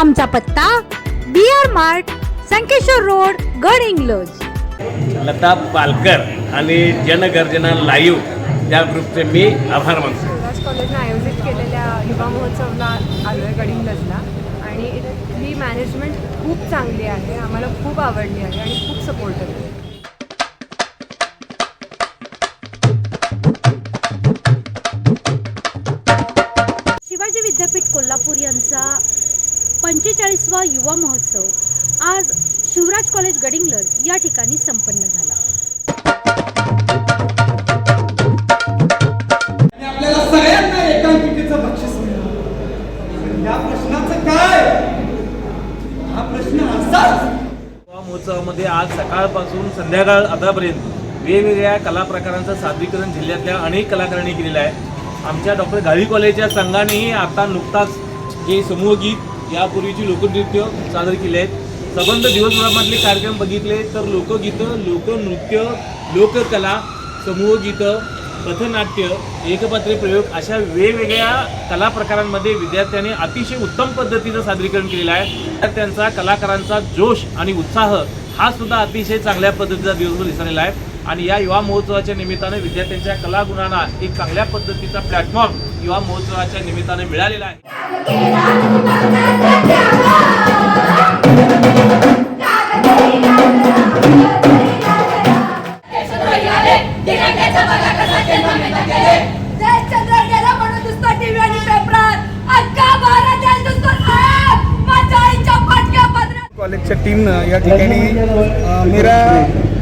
आमचा पत्ता B R mart Sankeshwar road Gadhinglaj. Lata Palkar आणि जनगर्जना लाईव्ह या ग्रुपचे मी आभार मानतो. कॉलेजनं आयोजित केलेल्या युवा महोत्सवला आलो आहे आणि इथली मॅनेजमेंट खूप चांगली आहे आम्हाला खूप आवडली आहे आणि खूप सपोर्ट आहे. पंचेचाळीसवा युवा महोत्सव आज शिवराज कॉलेज गडिंग्लज या ठिकाणी संपन्न झाला. आणि आपल्याला सगळ्यांना एकांकिकेचं बक्षीस मिळणार पण या प्रश्नाचं काय? हा प्रश्न असाच. युवा महोत्सवामध्ये आज सकाळपासून संध्याकाळ आतापर्यंत वेगवेगळ्या कला प्रकारांचं सादरीकरण जिल्ह्यातल्या अनेक कलाकारांनी केलेलं आहे. आमच्या डॉक्टर गाळी कॉलेजच्या संघानेही आता नुकताच जे समूहगीत यापूर्वीची लोकनृत्य सादर केले आहेत. सबंध दिवसभरामधले कार्यक्रम बघितले तर लोकगीतं लोकनृत्य लोककला समूहगीतं पथनाट्य एकपात्री प्रयोग अशा वेगवेगळ्या कला प्रकारांमध्ये विद्यार्थ्यांनी अतिशय उत्तम पद्धतीचं सादरीकरण केलेलं आहे. विद्यार्थ्यांचा कलाकारांचा जोश आणि उत्साह हा सुद्धा अतिशय चांगल्या पद्धतीचा दिवसभर दिसलेला आहे. आणि या युवा महोत्सवाच्या निमित्ताने विद्यार्थ्यांच्या कलागुणांना एक चांगल्या पद्धतीचा प्लॅटफॉर्म युवा महोत्सवाच्या निमित्ताने मिळालेला आहे. कॉलेजच्या टीमनं या ठिकाणी मेरा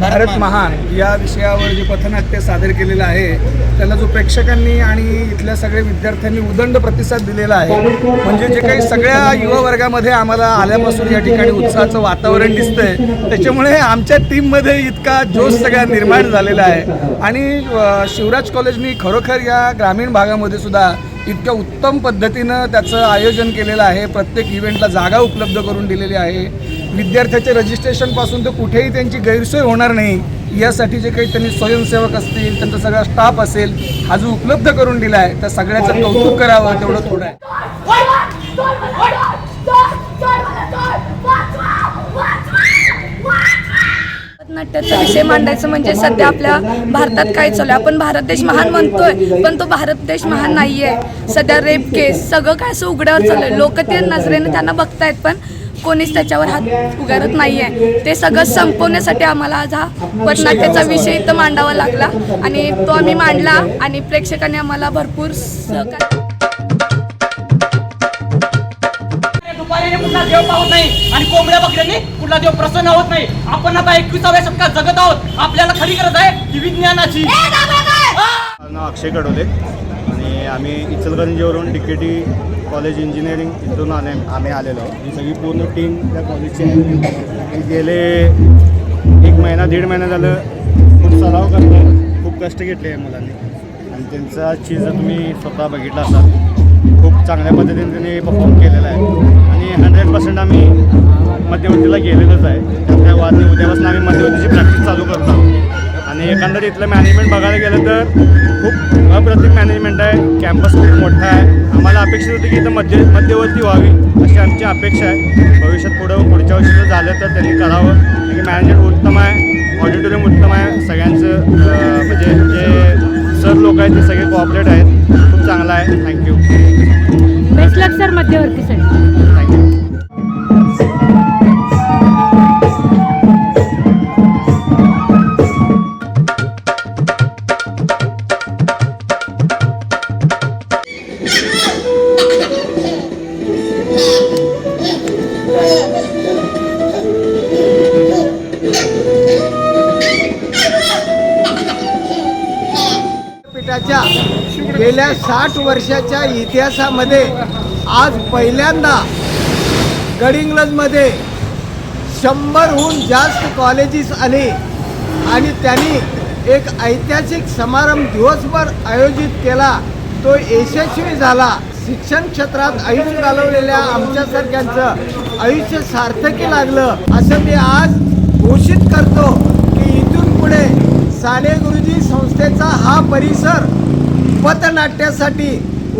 भारत महान. या विषयावर जे पथनाट्य सादर केलेलं आहे त्याला जो प्रेक्षकांनी आणि इथल्या सगळ्या विद्यार्थ्यांनी उदंड प्रतिसाद दिलेला आहे म्हणजे जे काही सगळ्या युवा वर्गामध्ये आम्हाला आल्यापासून या ठिकाणी उत्साहाचं वातावरण दिसतंय त्याच्यामुळे आमच्या टीममध्ये इतका जोश सगळा निर्माण झालेला आहे. आणि शिवराज कॉलेजनी खरोखर या ग्रामीण भागामध्ये सुद्धा इतक्या उत्तम पद्धतीनं त्याचं आयोजन केलेलं आहे. प्रत्येक इव्हेंटला जागा उपलब्ध करून दिलेली आहे. विद्यार्थ्याच्या रजिस्ट्रेशनपासून तर कुठेही त्यांची गैरसोय होणार नाही. यासाठी जे काही त्यांनी स्वयंसेवक असतील त्यांचा सगळा स्टाफ असेल हा जो उपलब्ध करून दिला आहे त्या सगळ्याचं कौतुक करावं तेवढं थोडं आहे. नाट्याचा विषय मांडायचं म्हणजे सध्या आपल्या भारतात काय चालू आहे? आपण भारत देश महान म्हणतोय पण तो भारत देश महान नाही आहे सध्या रेप केस सगळं काय असं उघड्यावर चालू आहे लोक ते नजरेने त्यांना बघतायत पण कोणीच त्याच्यावर हात उगारत नाही आहे ते सगळं संपवण्यासाठी आम्हाला आज हा पथनाट्याचा विषय इथं मांडावा लागला आणि तो आम्ही मांडला आणि प्रेक्षकांनी आम्हाला भरपूर सहकार्य कुठला देव पावत नाही आणि कोंबड्या बकऱ्यांनी कुठला देव प्रसन्न होत नाही. आपण आता एकविसाव्या शतकात जगत आहोत. आपल्याला खरी गरज आहे विज्ञानाची. अक्षय कडोले आम्ही इचलगंजीवरून D K T college engineering इथून आले आम्ही आलेलो. ही सगळी पूर्ण टीम त्या कॉलेजची गेले एक महिना दीड महिना झालं. खूप सराव करतो. खूप कष्ट घेतले आहे मुलांनी. आणि त्यांचा चीज तुम्ही स्वतः बघितला असाल खूप चांगल्या पद्धतीने त्यांनी परफॉर्म केलेला आहे. आणि हंड्रेड पर्सेंट आम्ही मध्यवर्तीला गेलेलोच आहे. त्यामुळे वाद उद्यापासून आम्ही मध्यवर्तीची प्रॅक्टिस चालू करतो. आणि एकंदर इथलं मॅनेजमेंट बघायला गेलं तर खूप अप्रतिम मॅनेजमेंट आहे. कॅम्पस खूप मोठा आहे. आम्हाला अपेक्षित होती की इथं मध्य मध्यवर्ती व्हावी अशी आमची अपेक्षा आहे. भविष्यात पुढं पुढच्या वर्षी जर झालं तर त्यांनी करावं. कारण मॅनेजमेंट उत्तम आहे. ऑडिटोरियम उत्तम आहे. सगळ्यांचं म्हणजे जे सर लोक आहेत ते सगळे कॉपरेट आहेत. खूप चांगलं आहे. Thank you best luck sir मध्यवर्तीसाठी. पीठाच्या गेल्या साठ वर्षाच्या इतिहासामध्ये आज पहिल्यांदा गडिंग्लजमध्ये शंभरहून जास्त कॉलेजेस आले आणि त्यांनी एक ऐतिहासिक समारंभ दिवसभर आयोजित केला. तो यशस्वी झाला. शिक्षण क्षेत्रात आयुष्य घालवलेल्या आमच्यासारख्यांचं आयुष्य सार्थकी लागलं असं मी आज घोषित करतो की इथून पुढे साने गुरुजी संस्थेचा हा परिसर पथनाट्यासाठी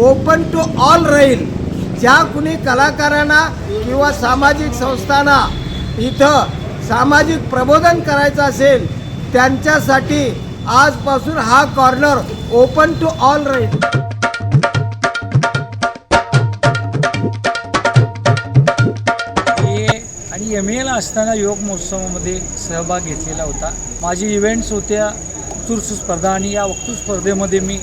ओपन टू ऑल राहील. ज्या कुणी कलाकारांना किंवा सामाजिक संस्थांना इथं सामाजिक प्रबोधन करायचं असेल त्यांच्यासाठी आजपासून हा कॉर्नर ओपन टू ऑल राहील. एम एला असताना योग महोत्सवामध्ये सहभाग घेतलेला होता. माझी इव्हेंट्स होत्या वक्तृत्व स्पर्धा आणि या वक्तृत्व स्पर्धेमध्ये मी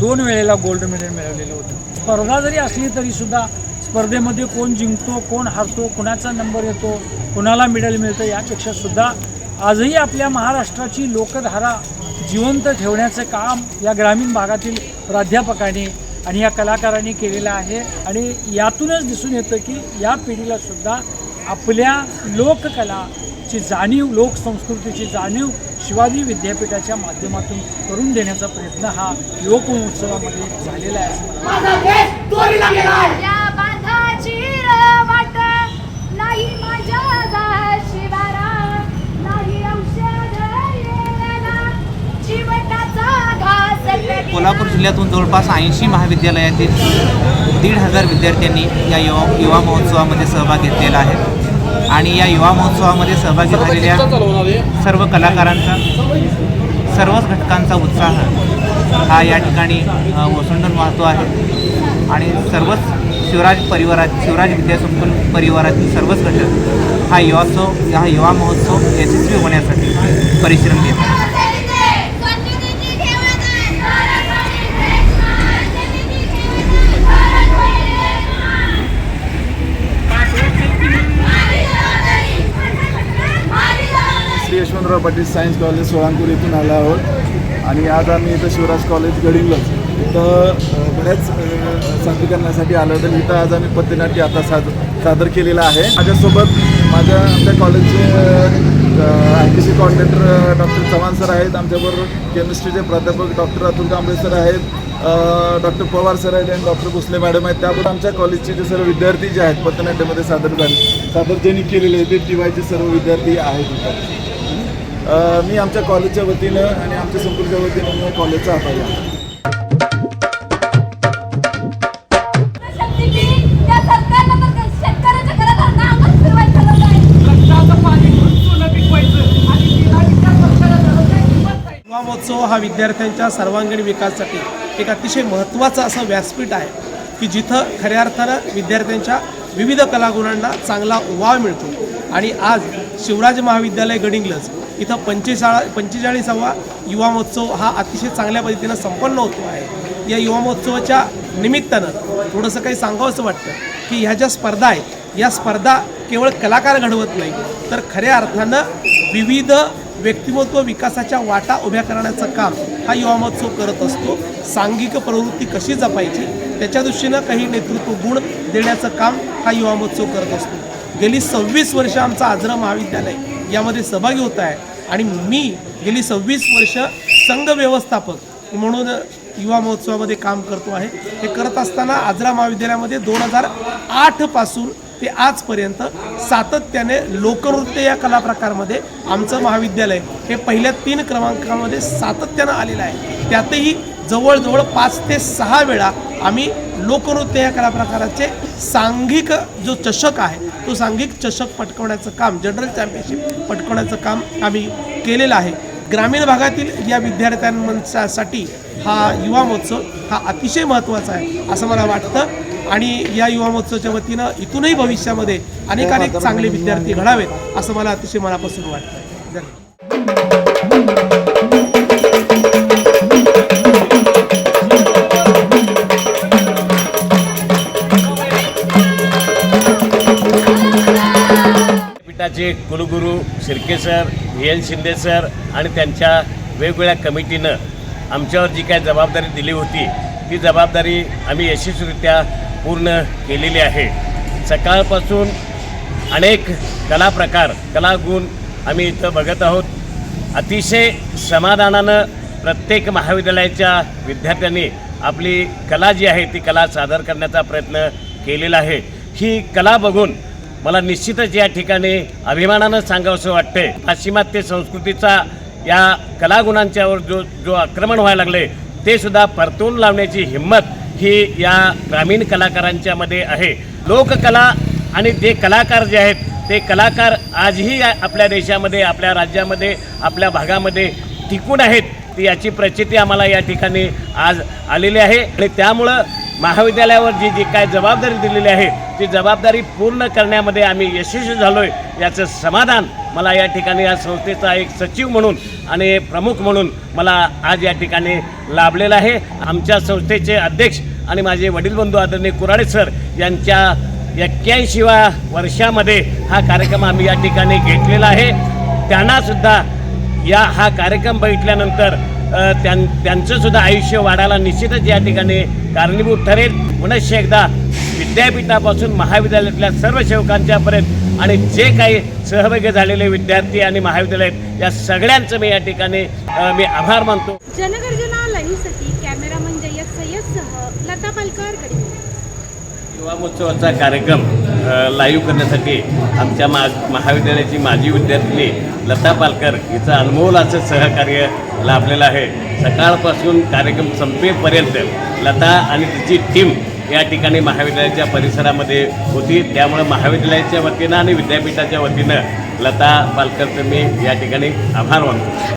दोन वेळेला गोल्ड मेडल मिळवलेलं होतं. स्पर्धा जरी असली तरीसुद्धा स्पर्धेमध्ये कोण जिंकतो कोण हारतो कोणाचा नंबर येतो कोणाला मेडल मिळतं यापेक्षा सुद्धा आजही आपल्या महाराष्ट्राची लोकधारा जिवंत ठेवण्याचं काम या ग्रामीण भागातील प्राध्यापकांनी आणि या कलाकारांनी केलेलं आहे. आणि यातूनच दिसून येतं की या पिढीला सुद्धा आपल्या लोककलाची जाणीव लोकसंस्कृतीची जाणीव शिवाजी विद्यापीठाच्या माध्यमातून करून देण्याचा प्रयत्न हा युवक महोत्सवामध्ये झालेला आहे कोल्हापूर जिल्ह्यातून जवळपास ऐंशी महाविद्यालयातील दीड हजार विद्यार्थ्यांनी या युवा युवा महोत्सवामध्ये सहभाग घेतलेला आहे. आणि या युवा महोत्सवामध्ये सहभागी झालेल्या सर्व कलाकारांचा सर्वच घटकांचा उत्साह हा या ठिकाणी ओसंडून वाहतो आहे. आणि सर्वच शिवराज परिवारात शिवराज विद्यासंकुल परिवारातील सर्वच घटक हा युवात्सव हा युवा महोत्सव यशस्वी होण्यासाठी परिश्रम घेत यशवंतराव पाटील सायन्स कॉलेज सोळांपूर इथून आलो आहोत. आणि आज आम्ही इथं शिवराज कॉलेज गडिंगलज इथं बऱ्याच सादरीकरणासाठी आलो होतो. इथं आज आम्ही पथनाट्य आता साद सादर केलेलं आहे. माझ्यासोबत माझ्या आमच्या कॉलेजचे I T C coordinator doctor Chavan sir आहेत. आमच्याबरोबर केमिस्ट्रीचे प्राध्यापक डॉक्टर अतुल कांबळे सर आहेत. डॉक्टर पवार सर आहेत आणि डॉक्टर भोसले मॅडम आहेत. त्याबरोबर आमच्या कॉलेजचे जे सर्व विद्यार्थी जे आहेत पथनाट्यमध्ये सादर झाले. सादर ज्यांनी केलेले आहे ते टी वायचे सर्व विद्यार्थी आहेत मी आमच्या कॉलेजच्या वतीनं आणि आमच्या संकुलच्या वतीनं मी कॉलेजचा आभारी आहे. महोत्सव हा विद्यार्थ्यांच्या सर्वांगीण विकासासाठी एक अतिशय महत्त्वाचं असं व्यासपीठ आहे की जिथं खऱ्या अर्थानं विद्यार्थ्यांच्या विविध कलागुणांना चांगला वाव मिळतो. आणि आज शिवराज महाविद्यालय गडिंग्लज इथं पंचेचाळा पंचेचाळीसावा युवा महोत्सव हा अतिशय चांगल्या पद्धतीनं संपन्न होतो आहे. या युवा महोत्सवाच्या निमित्तानं थोडंसं काही सांगावंसं वाटतं की ह्या ज्या स्पर्धा आहेत या स्पर्धा केवळ कलाकार घडवत नाही तर खऱ्या अर्थानं विविध व्यक्तिमत्व विकासाच्या वाटा उभ्या करण्याचं काम हा युवा महोत्सव करत असतो. सांघिक प्रवृत्ती कशी जपायची त्याच्या दृष्टीनं काही नेतृत्व गुण देण्याचं काम हा युवा महोत्सव करत असतो. गेली सव्वीस वर्ष आमचं आजरा महाविद्यालय यामध्ये सहभागी होत आहे. आणि मी गेली सव्वीस वर्ष संघ व्यवस्थापक म्हणून युवा महोत्सवामध्ये काम करतो आहे. हे करत असताना आजरा महाविद्यालयामध्ये दोन हजार आठपासून ते आजपर्यंत सातत्याने लोकनृत्य या कला प्रकारमध्ये आमचं महाविद्यालय हे पहिल्या तीन क्रमांकामध्ये सातत्यानं आलेलं आहे. त्यातही जवळजवळ पाच ते सहा वेळा आम्ही लोकनृत्य या कला प्रकाराचे सांघिक जो चषक आहे तो सांघिक चषक पटकवण्याचं काम जनरल चॅम्पियनशिप पटकवण्याचं काम आम्ही केलेलं आहे. ग्रामीण भागातील या विद्यार्थ्यांसाठी हा युवा महोत्सव हा अतिशय महत्त्वाचा आहे असं मला वाटतं. आणि या युवा महोत्सवाच्या वतीनं इथूनही भविष्यामध्ये अनेक अनेक चांगले विद्यार्थी घडावेत असं मला अतिशय मनापासून वाटतं. धन्यवाद. आमचे कुलगुरू Shirke sir V N Shinde sir आणि त्यांच्या वेगवेगळ्या कमिटीनं आमच्यावर जी काय जबाबदारी दिली होती ती जबाबदारी आम्ही यशस्वीरित्या पूर्ण केलेली आहे. सकाळपासून अनेक कला प्रकार कलागुण आम्ही इथं बघत आहोत. अतिशय समाधानानं प्रत्येक महाविद्यालयाच्या विद्यार्थ्यांनी आपली कला जी आहे ती कला सादर करण्याचा प्रयत्न केलेला आहे. ही कला बघून मला निश्चितच या ठिकाणी अभिमानानं सांगावंसं वाटते पाश्चिमात्य संस्कृतीचा या कलागुणांच्यावर जो जो आक्रमण व्हायला लागले ते सुद्धा परतून लावण्याची हिंमत ही या ग्रामीण कलाकारांच्या मध्ये आहे. लोककला आणि ते कलाकार जे आहेत ते कलाकार आजही आपल्या देशामध्ये आपल्या राज्यामध्ये आपल्या भागामध्ये टिकून आहेत ती याची प्रचिती आम्हाला या ठिकाणी आज आलेली आहे. आणि त्यामुळं महाविद्यालयावर जी जी काय जबाबदारी दिलेली आहे ती जबाबदारी पूर्ण करण्यामध्ये आम्ही यशस्वी झालो आहे याचं समाधान मला या ठिकाणी या संस्थेचा एक सचिव म्हणून आणि प्रमुख म्हणून मला आज या ठिकाणी लाभलेलं आहे. आमच्या संस्थेचे अध्यक्ष आणि माझे वडील बंधू आदरणीय कुराडे सर यांच्या एक्क्याऐंशीव्या वर्षामध्ये हा कार्यक्रम आम्ही या ठिकाणी घेतलेला आहे. त्यांनासुद्धा या हा कार्यक्रम बघितल्यानंतर त्यां त्यांचं सुद्धा आयुष्य वाढायला निश्चितच या ठिकाणी कारणीभूत ठरेल. पुनश्च एकदा विद्यापीठापासून महाविद्यालयातल्या सर्व सेवकांच्यापर्यंत आणि जे काही सहभागी झालेले विद्यार्थी आणि महाविद्यालय आहेत, या सगळ्यांचं मी या ठिकाणी मी आभार मानतो. जनगर्जना लाईव्हसाठी कॅमेरामन जय्यद सय्यदसह लता पालकर गडिंग्लज युवा महोत्सवाचा कार्यक्रम लाईव्ह करण्यासाठी आमच्या मा महाविद्यालयाची माजी विद्यार्थिनी लता पालकर हिचं अनमोल असं सहकार्य लाभलेलं आहे. सकाळपासून कार्यक्रम संपेपर्यंत लता आणि तिची टीम या ठिकाणी महाविद्यालयाच्या परिसरामध्ये होती. त्यामुळं महाविद्यालयाच्या वतीनं आणि विद्यापीठाच्या वतीनं लता पालकरचं मी या ठिकाणी आभार मानतो.